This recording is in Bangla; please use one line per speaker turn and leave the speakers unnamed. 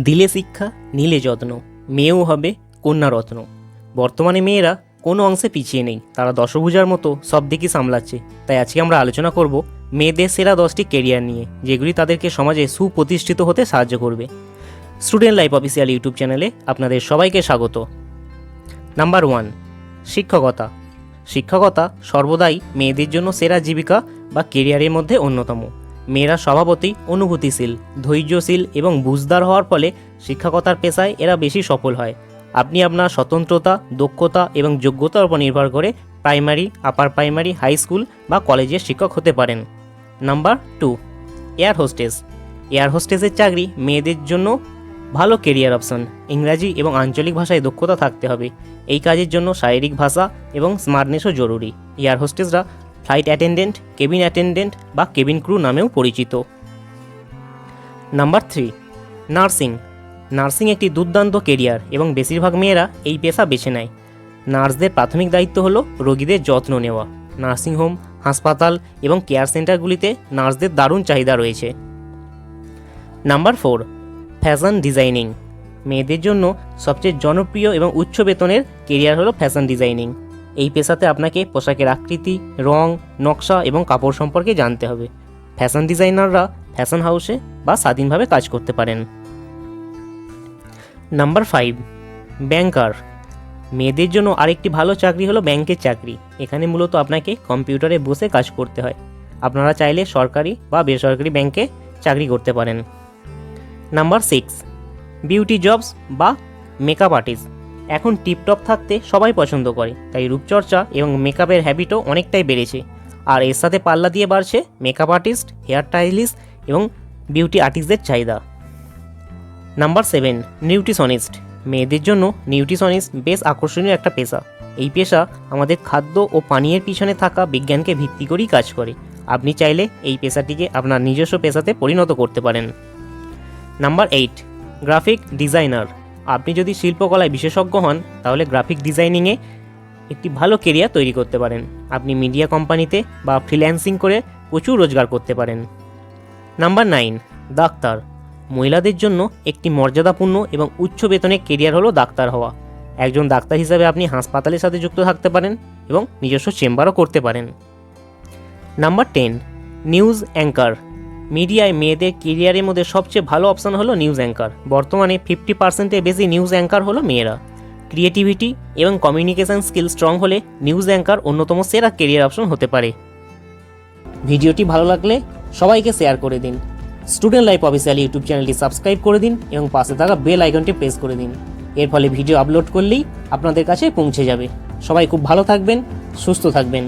দিলে শিক্ষা, নিলে যত্ন। মেয়েও হবে কন্যারত্ন বর্তমানে মেয়েরা কোনো অংশে পিছিয়ে নেই। তারা দশভুজার মতো সব দিকই সামলাচ্ছে। তাই আজকে আমরা আলোচনা করব মেয়েদের সেরা দশটি কেরিয়ার নিয়ে, যেগুলি তাদেরকে সমাজে সুপ্রতিষ্ঠিত হতে সাহায্য করবে। স্টুডেন্ট লাইফ অফিসিয়াল ইউটিউব চ্যানেলে আপনাদের সবাইকে স্বাগত। নাম্বার ওয়ান শিক্ষকতা। শিক্ষকতা সর্বদাই মেয়েদের জন্য সেরা জীবিকা বা কেরিয়ারের মধ্যে অন্যতম। মেয়েরা স্বভাবতই অনুভূতিশীল, ধৈর্যশীল এবং বুঝদার হওয়ার ফলে শিক্ষকতার পেশায় এরা বেশি সফল হয়। আপনি আপনার স্বতন্ত্রতা, দক্ষতা এবং যোগ্যতার উপর নির্ভর করে primary, upper primary, high school বা কলেজের শিক্ষক হতে পারেন। Number two, air hostess. Air হোস্টেসের চাকরি মেয়েদের জন্য ভালো কেরিয়ার অপশন ইংরাজি এবং আঞ্চলিক ভাষায় দক্ষতা থাকতে হবে। এই কাজের জন্য শারীরিক ভাষা এবং স্মার্টনেসও জরুরি। এয়ার হোস্টেসরা ফ্লাইট অ্যাটেন্ডেন্ট, কেবিন অ্যাটেন্ডেন্ট বা কেবিন ক্রু নামেও পরিচিত। Number three, nursing. নার্সিং একটি দুর্দান্ত কেরিয়ার এবং বেশিরভাগ মেয়েরা এই পেশা বেছে নেয়। নার্সদের প্রাথমিক দায়িত্ব হলো রোগীদের যত্ন নেওয়া। নার্সিংহোম হাসপাতাল এবং কেয়ার সেন্টারগুলিতে নার্সদের দারুণ চাহিদা রয়েছে। Number four, fashion designing. মেয়েদের জন্য সবচেয়ে জনপ্রিয় এবং উচ্চ বেতনের কেরিয়ার হলো ফ্যাশন ডিজাইনিং। এই পেশাতে আপনাকে পোশাকের আকৃতি, রং, নকশা এবং কাপড় সম্পর্কে জানতে হবে। ফ্যাশন ডিজাইনাররা ফ্যাশন হাউসে বা স্বাধীনভাবে কাজ করতে পারেন। নাম্বার ফাইভ ব্যাংকার মেয়েদের জন্য আরেকটি ভালো চাকরি হলো ব্যাংকের চাকরি। এখানে মূলত আপনাকে কম্পিউটারে বসে কাজ করতে হয়। আপনারা চাইলে সরকারি বা বেসরকারি ব্যাংকে চাকরি করতে পারেন। নাম্বার সিক্স বিউটি জবস বা মেকআপ আর্টিস্ট এখন টিপটপ থাকতে সবাই পছন্দ করে, তাই রূপচর্চা এবং মেকআপের হ্যাবিটও অনেকটাই বেড়েছে। আর এর সাথে পাল্লা দিয়ে বাড়ছে মেকআপ আর্টিস্ট হেয়ার স্টাইলিস্ট এবং বিউটি আর্টিস্টদের চাহিদা। নাম্বার সেভেন নিউট্রিশনিস্ট মেয়েদের জন্য নিউট্রিশনিস্ট বেশ আকর্ষণীয় একটা পেশা। এই পেশা আমাদের খাদ্য ও পানীয়ের পিছনে থাকা বিজ্ঞানকে ভিত্তি করেই কাজ করে। আপনি চাইলে এই পেশাটিকে আপনার নিজস্ব পেশাতে পরিণত করতে পারেন। নাম্বার এইট গ্রাফিক ডিজাইনার আপনি যদি শিল্পকলায় বিশেষজ্ঞ হন, তাহলে গ্রাফিক ডিজাইনিংয়ে একটি ভালো কেরিয়ার তৈরি করতে পারেন। আপনি মিডিয়া কোম্পানিতে বা ফ্রিল্যান্সিং করে প্রচুর রোজগার করতে পারেন। Number nine, doctor. মহিলাদের জন্য একটি মর্যাদাপূর্ণ এবং উচ্চ বেতনের কেরিয়ার হলো ডাক্তার হওয়া। একজন ডাক্তার হিসাবে আপনি হাসপাতালের সাথে যুক্ত থাকতে পারেন এবং নিজস্ব চেম্বারও করতে পারেন। Number ten, news anchor. মিডিয়ায় মেয়েদের কেরিয়ারের মধ্যে সবচেয়ে ভালো অপশান হলো নিউজ অ্যাঙ্কার বর্তমানে ফিফটি পার্সেন্টের বেশি নিউজ অ্যাঙ্কার হলো মেয়েরা। ক্রিয়েটিভিটি এবং কমিউনিকেশন স্কিল স্ট্রং হলে নিউজ অ্যাঙ্কার অন্যতম সেরা কেরিয়ার অপশন হতে পারে। ভিডিওটি ভালো লাগলে সবাইকে শেয়ার করে দিন। স্টুডেন্ট লাইফ অফিসিয়াল ইউটিউব চ্যানেলটি সাবস্ক্রাইব করে দিন এবং পাশে থাকা বেল আইকনটি প্রেস করে দিন। এর ফলে ভিডিও আপলোড করলেই আপনাদের কাছে পৌঁছে যাবে। সবাই খুব ভালো থাকবেন, সুস্থ থাকবেন।